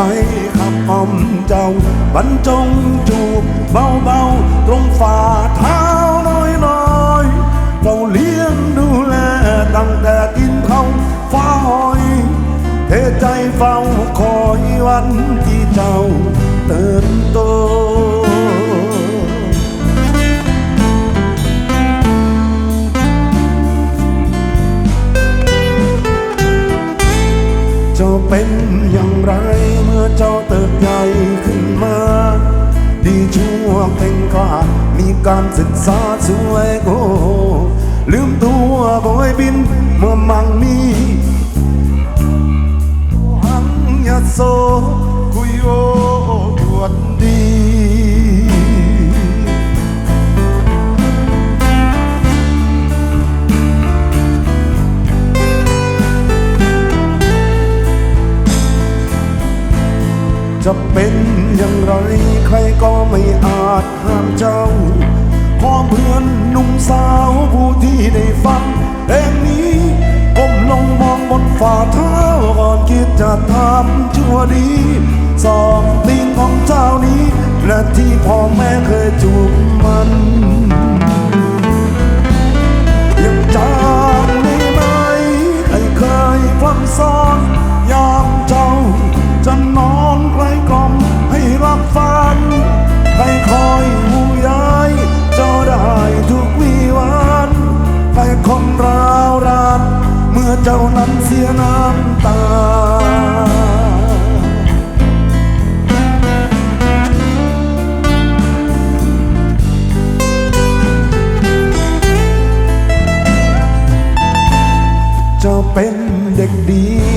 รขับอมเจ้าบรรจงจูบเบาๆ ตรงฝ่าเท้าน้อยๆ เราเลี้ยงดูแลตั้งแต่กินข้าฟ้าหอย เทใจเฝ้าคอยวันที่เจ้าเติบโต การศึกษาสวยโกลืมตัวบอยบินเมื่อมังมีหังยาโซ จะเป็นอย่างไรใครก็ไม่อาจห้ามเจ้าขอเพื่อนหนุ่มสาวผู้ที่ได้ฟังเพลงนี้ก้มลงมองบนฝ่าเท้าก่อนคิดจะทำชั่วดี สองลิงของเจ้านี้และที่พ่อแม่เคยจูบมันยังจำได้ไหมใครเคยพร่ำสอนยามเจ้าจะนอน เมื่อเจ้านั้นเสียน้ำตาจะเป็นเด็กดี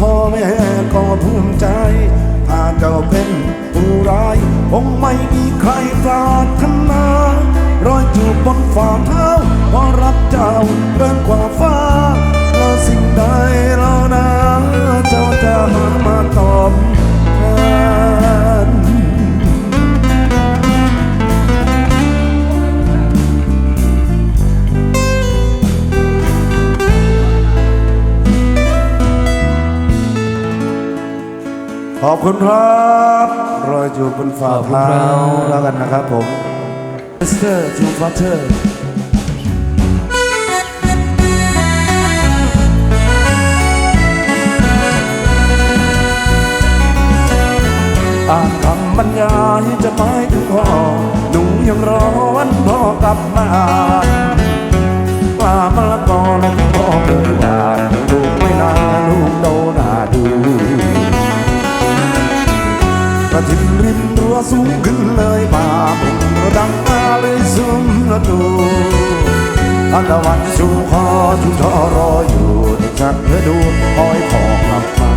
พ่อแม่ก็ภูมิใจ ถ้าเจ้าเป็นผู้ร้ายคงไม่มีใครปรารถนารอยจูบบนฝ่าเท้าเพราะรักเจ้าเกินกว่าฟ้าและสิ่งใด ขอบคุณครับรอยจูบบนฝ่าเท้าแล้วกันนะครับผม Mr. to Butter ดูอันตะวันชูคอชูทอรออยู่ที่ฉันเพื่อดูคอยพอกลับมา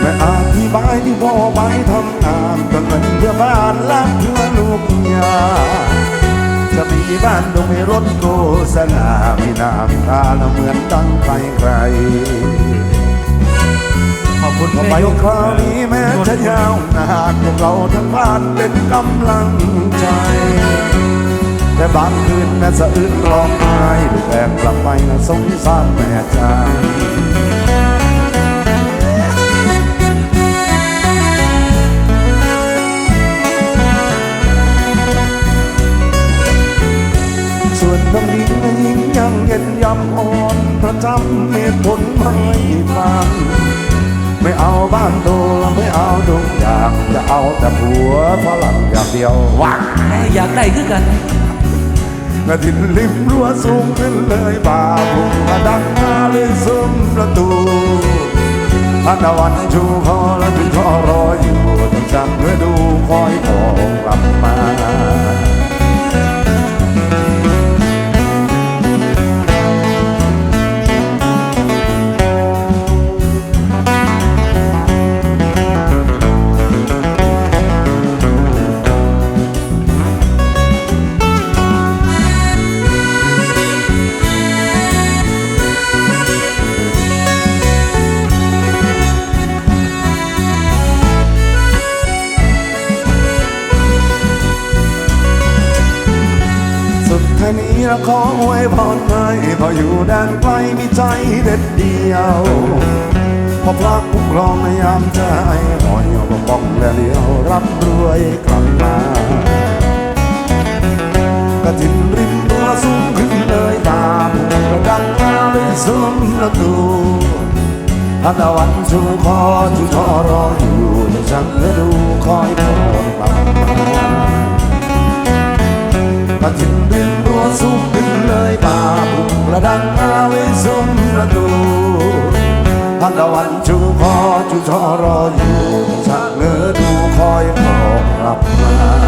แม่อธิบายที่พ่อไปทำงานก็เงินเพื่อบ้านและเพื่อลูกยาจะมีบ้านดงมีรถโฆษณามีน้ำตาและเหมือนดังใครใครขอบคุณๆก็ไปแม่ยกคราวนี้แม้จะยาวนานพวกเราทั้งบ้านเป็นกำลังใจ แต่บางคืนแม่สะอื้นร้องไห้ลูกแอบกลับไปนะสงสารแม่จ้าำอ่อนประจำเหตุผลไม่ฟังไม่เอาบ้านโตและไม่เอาดงอยากจะเอาแต่ผัวฝรั่งอย่างเดียววักอยากได้คือกันกระถินริมรั้วสูงขึ้นเลยบ่าบุกกระดังมาเลยซึมประตูพันวันชูคอและถึงคอรออยู่ต้องจังเพื่อดู ท้ายนี้เราขออวยพรให้พออยู่แดนไกลมีใจเด็ดเดียวพอพระคุ้มครองในยามใจหอยปกป้องและเดียวรับรวยกลับมากระถินริมตัวสูงขึ้นเลยตาบุกระดังมาเลยสมประตูพันตะวันชูคอชูชอรออยู่จะช่างเพื่อดูคอยพอกลับมามาถึงริมรั้วสูงขึ้นเลยป่าบุกระดังอาไว้ซุ้ม sumbilai babung ladang awi sumradu Padawan chu kho chu cho ro yu sang nơ du khói mọc lập lại